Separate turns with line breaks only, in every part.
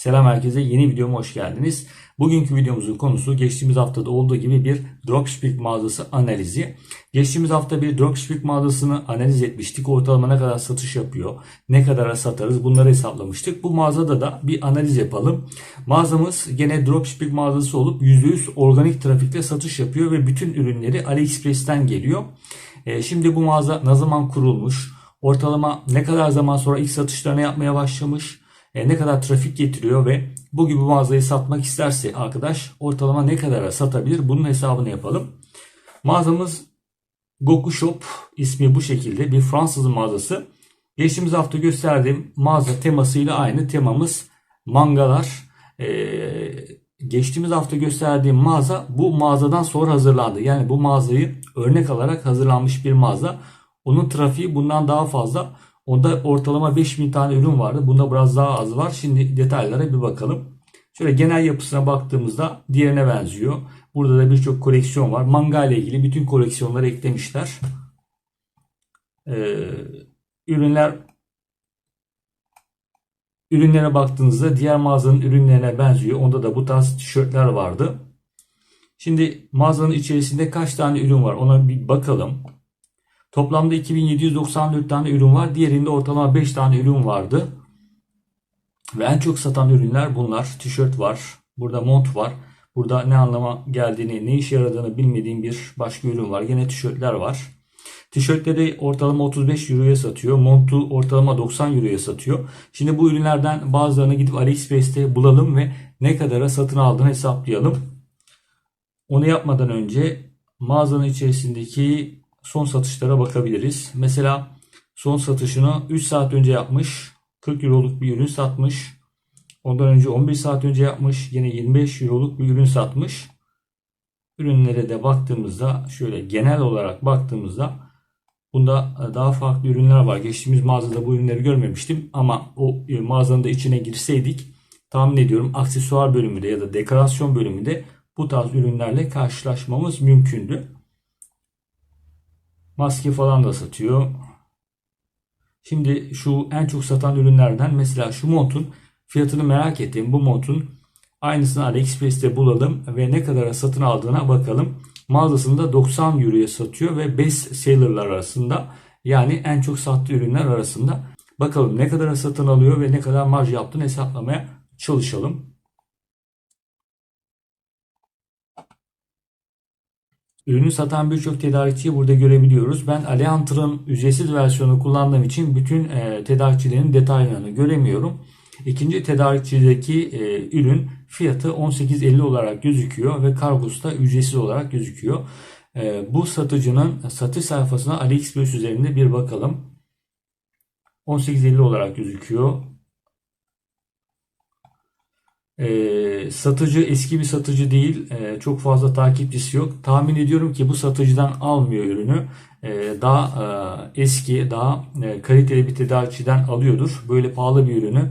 Selam herkese yeni videoma hoş geldiniz. Bugünkü videomuzun konusu geçtiğimiz haftada olduğu gibi bir dropshipping mağazası analizi. Geçtiğimiz hafta bir dropshipping mağazasını analiz etmiştik. Ortalama ne kadar satış yapıyor, ne kadara satarız bunları hesaplamıştık. Bu mağazada da bir analiz yapalım. Mağazamız gene dropshipping mağazası olup %100 organik trafikle satış yapıyor ve bütün ürünleri AliExpress'ten geliyor. E, Şimdi bu mağaza ne zaman kurulmuş, ortalama ne kadar zaman sonra ilk satışlarını yapmaya başlamış, e, ne kadar trafik getiriyor ve bu gibi mağazayı satmak isterse arkadaş ortalama ne kadara satabilir bunun hesabını yapalım. Mağazamız Goku Shop ismi bu şekilde bir Fransız mağazası. Geçtiğimiz hafta gösterdiğim mağaza temasıyla aynı temamız mangalar. Ee, geçtiğimiz hafta gösterdiğim mağaza bu mağazadan sonra hazırlandı. Yani bu mağazayı örnek alarak hazırlanmış bir mağaza. Onun trafiği bundan daha fazla. Onda ortalama 5000 tane ürün vardı. Bunda biraz daha az var. Şimdi detaylara bir bakalım. Şöyle genel yapısına baktığımızda diğerine benziyor. Burada da birçok koleksiyon var. Manga ile ilgili bütün koleksiyonları eklemişler. Ee, ürünler ürünlere baktığınızda diğer mağazanın ürünlerine benziyor. Onda da bu tarz tişörtler vardı. Şimdi mağazanın içerisinde kaç tane ürün var ona bir bakalım. Toplamda 2794 tane ürün var. Diğerinde ortalama 5 tane ürün vardı. Ve en çok satan ürünler bunlar. Tişört var. Burada mont var. Burada ne anlama geldiğini, ne işe yaradığını bilmediğim bir başka ürün var. Yine tişörtler var. Tişörtleri ortalama 35 euroya satıyor. Montu ortalama 90 euroya satıyor. Şimdi bu ürünlerden bazılarını gidip AliExpress'te bulalım ve ne kadara satın aldığını hesaplayalım. Onu yapmadan önce mağazanın içerisindeki son satışlara bakabiliriz. Mesela son satışını 3 saat önce yapmış. 40 euroluk bir ürün satmış. Ondan önce 11 saat önce yapmış. Yine 25 euroluk bir ürün satmış. Ürünlere de baktığımızda şöyle genel olarak baktığımızda bunda daha farklı ürünler var. Geçtiğimiz mağazada bu ürünleri görmemiştim ama o mağazanın da içine girseydik tahmin ediyorum aksesuar bölümünde ya da dekorasyon bölümünde bu tarz ürünlerle karşılaşmamız mümkündü. Maske falan da satıyor. Şimdi şu en çok satan ürünlerden mesela şu montun fiyatını merak ettim. Bu montun aynısını AliExpress'te bulalım ve ne kadara satın aldığına bakalım. Mağazasında 90 euroya satıyor ve best seller'lar arasında yani en çok sattığı ürünler arasında. Bakalım ne kadara satın alıyor ve ne kadar marj yaptığını hesaplamaya çalışalım. Ürünü satan birçok tedarikçiyi burada görebiliyoruz. Ben Alliantr'ın ücretsiz versiyonu kullandığım için bütün e, tedarikçilerin detaylarını göremiyorum. İkinci tedarikçideki e, ürün fiyatı 18.50 olarak gözüküyor ve kargosu da ücretsiz olarak gözüküyor. E, bu satıcının satış sayfasına AliExpress üzerinde bir bakalım. 18.50 olarak gözüküyor. E, satıcı eski bir satıcı değil. E, çok fazla takipçisi yok. Tahmin ediyorum ki bu satıcıdan almıyor ürünü. E, daha e, eski, daha e, kaliteli bir tedarikçiden alıyordur. Böyle pahalı bir ürünü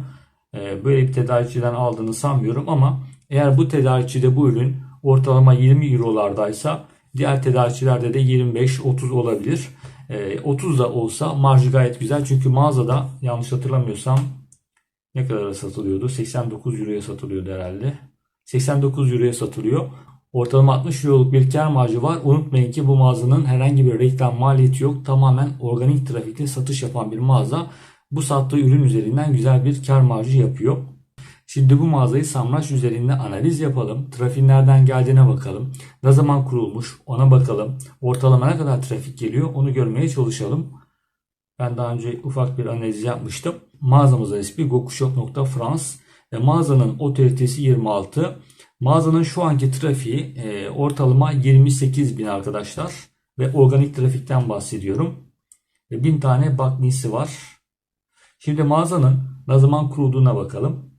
e, böyle bir tedarikçiden aldığını sanmıyorum ama eğer bu tedarikçide bu ürün ortalama 20 eurolardaysa diğer tedarikçilerde de 25-30 olabilir. E, 30 da olsa marjı gayet güzel. Çünkü mağazada yanlış hatırlamıyorsam ne kadara satılıyordu? 89 euroya satılıyordu herhalde. 89 euroya satılıyor. Ortalama 60 euroluk bir kar marjı var. Unutmayın ki bu mağazanın herhangi bir reklam maliyeti yok. Tamamen organik trafikte satış yapan bir mağaza. Bu sattığı ürün üzerinden güzel bir kar marjı yapıyor. Şimdi bu mağazayı Samraş üzerinde analiz yapalım. Trafiğin nereden geldiğine bakalım. Ne zaman kurulmuş ona bakalım. Ortalama ne kadar trafik geliyor onu görmeye çalışalım. Ben daha önce ufak bir analiz yapmıştım. Mağazamızın ismi gokushop.france ve mağazanın otoritesi 26. Mağazanın şu anki trafiği e, ortalama 28 bin arkadaşlar ve organik trafikten bahsediyorum. Ve 1000 tane baknisi var. Şimdi mağazanın ne zaman kurulduğuna bakalım.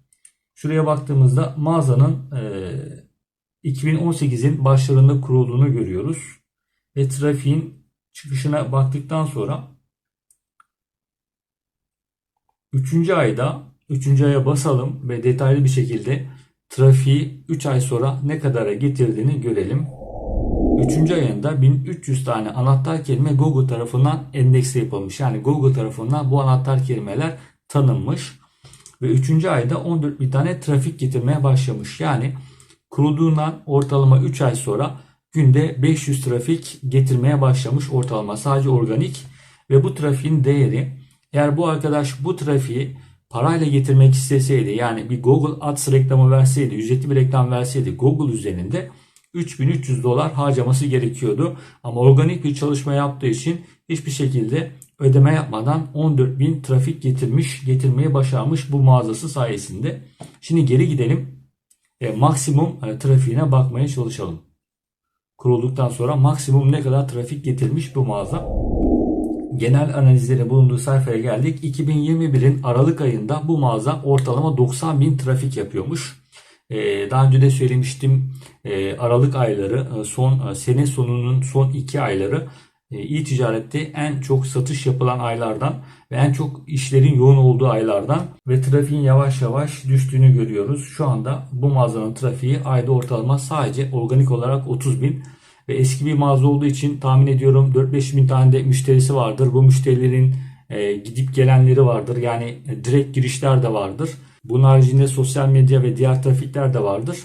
Şuraya baktığımızda mağazanın e, 2018'in başlarında kurulduğunu görüyoruz. Ve trafiğin çıkışına baktıktan sonra 3. ayda 3. aya basalım ve detaylı bir şekilde trafiği 3 ay sonra ne kadara getirdiğini görelim. 3. ayında 1300 tane anahtar kelime Google tarafından endekse yapılmış. Yani Google tarafından bu anahtar kelimeler tanınmış. ve 3. ayda 14 bin tane trafik getirmeye başlamış. Yani kurulduğundan ortalama 3 ay sonra günde 500 trafik getirmeye başlamış ortalama sadece organik ve bu trafiğin değeri eğer bu arkadaş bu trafiği parayla getirmek isteseydi yani bir Google Ads reklamı verseydi, ücretli bir reklam verseydi Google üzerinde 3300 dolar harcaması gerekiyordu. Ama organik bir çalışma yaptığı için hiçbir şekilde ödeme yapmadan 14.000 trafik getirmiş, getirmeyi başarmış bu mağazası sayesinde. Şimdi geri gidelim. E, maksimum e, trafiğine bakmaya çalışalım. Kurulduktan sonra maksimum ne kadar trafik getirmiş bu mağaza. Genel analizleri bulunduğu sayfaya geldik. 2021'in Aralık ayında bu mağaza ortalama 90 bin trafik yapıyormuş. Ee, daha önce de söylemiştim e, Aralık ayları e, son e, sene sonunun son iki ayları iyi ticarette en çok satış yapılan aylardan ve en çok işlerin yoğun olduğu aylardan ve trafiğin yavaş yavaş düştüğünü görüyoruz. Şu anda bu mağazanın trafiği ayda ortalama sadece organik olarak 30 bin ve eski bir mağaza olduğu için tahmin ediyorum 4-5 bin tane de müşterisi vardır. Bu müşterilerin gidip gelenleri vardır. Yani direkt girişler de vardır. Bunun haricinde sosyal medya ve diğer trafikler de vardır.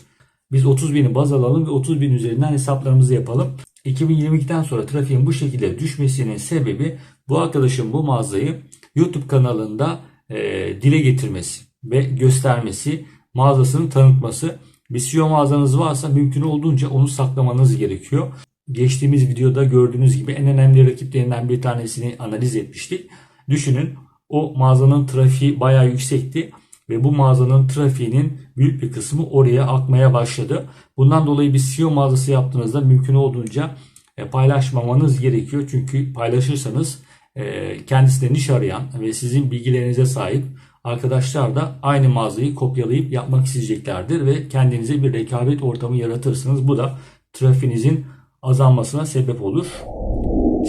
Biz 30 bini baz alalım ve 30 bin üzerinden hesaplarımızı yapalım. 2022'den sonra trafiğin bu şekilde düşmesinin sebebi bu arkadaşın bu mağazayı YouTube kanalında e, dile getirmesi ve göstermesi, mağazasını tanıtması. Bir SEO mağazanız varsa mümkün olduğunca onu saklamanız gerekiyor. Geçtiğimiz videoda gördüğünüz gibi en önemli rakiplerinden bir tanesini analiz etmiştik. Düşünün o mağazanın trafiği bayağı yüksekti ve bu mağazanın trafiğinin büyük bir kısmı oraya akmaya başladı. Bundan dolayı bir SEO mağazası yaptığınızda mümkün olduğunca e, paylaşmamanız gerekiyor. Çünkü paylaşırsanız e, kendisine niş arayan ve sizin bilgilerinize sahip arkadaşlar da aynı mağazayı kopyalayıp yapmak isteyeceklerdir ve kendinize bir rekabet ortamı yaratırsınız. Bu da trafiğinizin azalmasına sebep olur.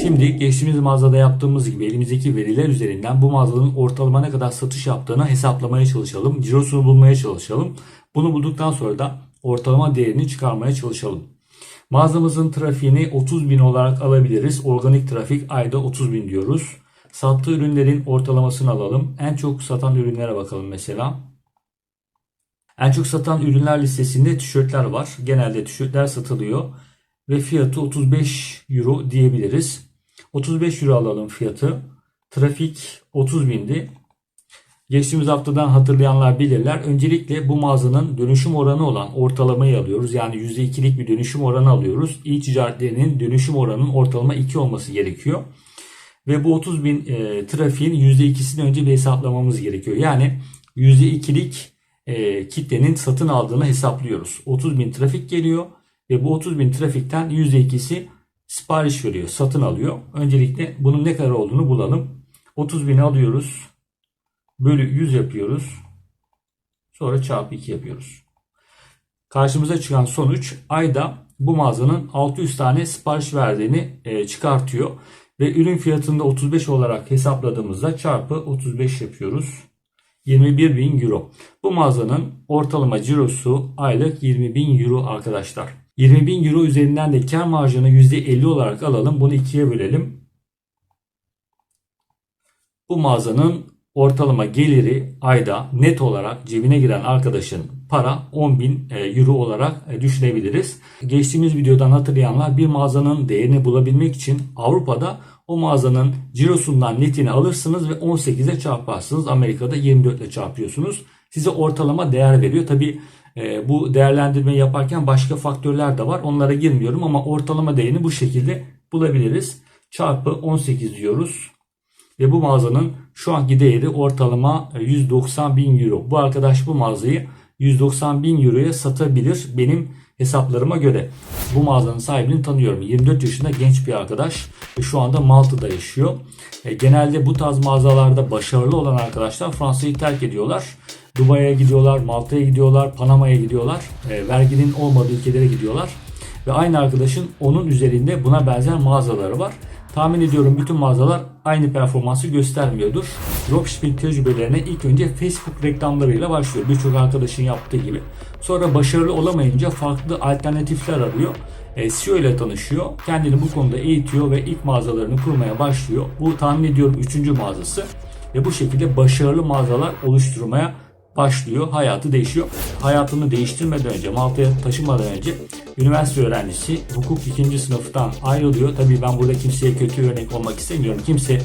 Şimdi geçtiğimiz mağazada yaptığımız gibi elimizdeki veriler üzerinden bu mağazanın ortalama ne kadar satış yaptığını hesaplamaya çalışalım. Cirosunu bulmaya çalışalım. Bunu bulduktan sonra da ortalama değerini çıkarmaya çalışalım. Mağazamızın trafiğini 30 bin olarak alabiliriz. Organik trafik ayda 30 bin diyoruz. Sattığı ürünlerin ortalamasını alalım. En çok satan ürünlere bakalım mesela. En çok satan ürünler listesinde tişörtler var. Genelde tişörtler satılıyor. Ve fiyatı 35 euro diyebiliriz. 35 euro alalım fiyatı. Trafik 30 bindi. Geçtiğimiz haftadan hatırlayanlar bilirler. Öncelikle bu mağazanın dönüşüm oranı olan ortalamayı alıyoruz. Yani %2'lik bir dönüşüm oranı alıyoruz. İyi ticaretlerinin dönüşüm oranının ortalama 2 olması gerekiyor. Ve bu 30 bin e, trafiğin %2'sini önce bir hesaplamamız gerekiyor. Yani %2'lik e, kitlenin satın aldığını hesaplıyoruz. 30 bin trafik geliyor ve bu 30 bin trafikten %2'si sipariş veriyor, satın alıyor. Öncelikle bunun ne kadar olduğunu bulalım. 30 bini alıyoruz. Bölü 100 yapıyoruz. Sonra çarpı 2 yapıyoruz. Karşımıza çıkan sonuç ayda bu mağazanın 600 tane sipariş verdiğini e, çıkartıyor. Ve ürün fiyatında 35 olarak hesapladığımızda çarpı 35 yapıyoruz. 21 bin euro. Bu mağazanın ortalama cirosu aylık 20 bin euro arkadaşlar. 20 bin euro üzerinden de kar marjını %50 olarak alalım. Bunu ikiye bölelim. Bu mağazanın ortalama geliri ayda net olarak cebine giren arkadaşın para 10 bin e, euro olarak e, düşünebiliriz. Geçtiğimiz videodan hatırlayanlar bir mağazanın değerini bulabilmek için Avrupa'da o mağazanın cirosundan netini alırsınız ve 18'e çarparsınız. Amerika'da 24 ile çarpıyorsunuz. Size ortalama değer veriyor. Tabi e, bu değerlendirmeyi yaparken başka faktörler de var. Onlara girmiyorum ama ortalama değerini bu şekilde bulabiliriz. Çarpı 18 diyoruz. Ve bu mağazanın şu anki değeri ortalama 190 bin euro. Bu arkadaş bu mağazayı 190 bin euroya satabilir benim hesaplarıma göre. Bu mağazanın sahibini tanıyorum. 24 yaşında genç bir arkadaş şu anda Malta'da yaşıyor. E, genelde bu tarz mağazalarda başarılı olan arkadaşlar Fransa'yı terk ediyorlar. Dubai'ye gidiyorlar, Malta'ya gidiyorlar, Panama'ya gidiyorlar. E, verginin olmadığı ülkelere gidiyorlar. Ve aynı arkadaşın onun üzerinde buna benzer mağazaları var. Tahmin ediyorum bütün mağazalar aynı performansı göstermiyordur. Dropshipping tecrübelerine ilk önce Facebook reklamlarıyla başlıyor. Birçok arkadaşın yaptığı gibi. Sonra başarılı olamayınca farklı alternatifler arıyor. E, SEO ile tanışıyor. Kendini bu konuda eğitiyor ve ilk mağazalarını kurmaya başlıyor. Bu tahmin ediyorum üçüncü mağazası. Ve bu şekilde başarılı mağazalar oluşturmaya başlıyor. Hayatı değişiyor. Hayatını değiştirmeden önce, Malta'ya taşımadan önce üniversite öğrencisi hukuk ikinci sınıftan ayrılıyor. Tabii ben burada kimseye kötü örnek olmak istemiyorum. Kimse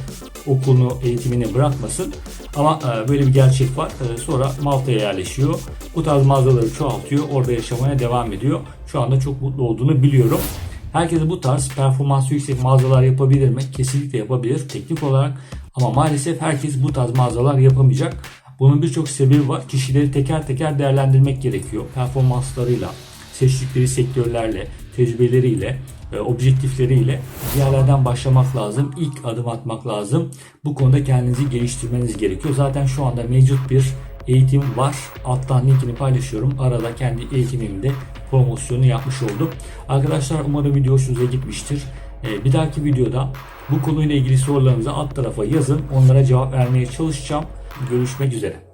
okulunu, eğitimini bırakmasın. Ama e, böyle bir gerçek var. E, sonra Malta'ya yerleşiyor. Bu tarz mağazaları çoğaltıyor. Orada yaşamaya devam ediyor. Şu anda çok mutlu olduğunu biliyorum. Herkes bu tarz performansı yüksek mağazalar yapabilir mi? Kesinlikle yapabilir teknik olarak. Ama maalesef herkes bu tarz mağazalar yapamayacak. Bunun birçok sebebi var. Kişileri teker teker değerlendirmek gerekiyor. Performanslarıyla, seçtikleri sektörlerle, tecrübeleriyle, e, objektifleriyle bir yerlerden başlamak lazım. İlk adım atmak lazım. Bu konuda kendinizi geliştirmeniz gerekiyor. Zaten şu anda mevcut bir eğitim var. Alttan linkini paylaşıyorum. Arada kendi eğitimimde promosyonu yapmış oldum. Arkadaşlar umarım video hoşunuza gitmiştir. E, Bir dahaki videoda bu konuyla ilgili sorularınızı alt tarafa yazın. Onlara cevap vermeye çalışacağım. Görüşmek üzere.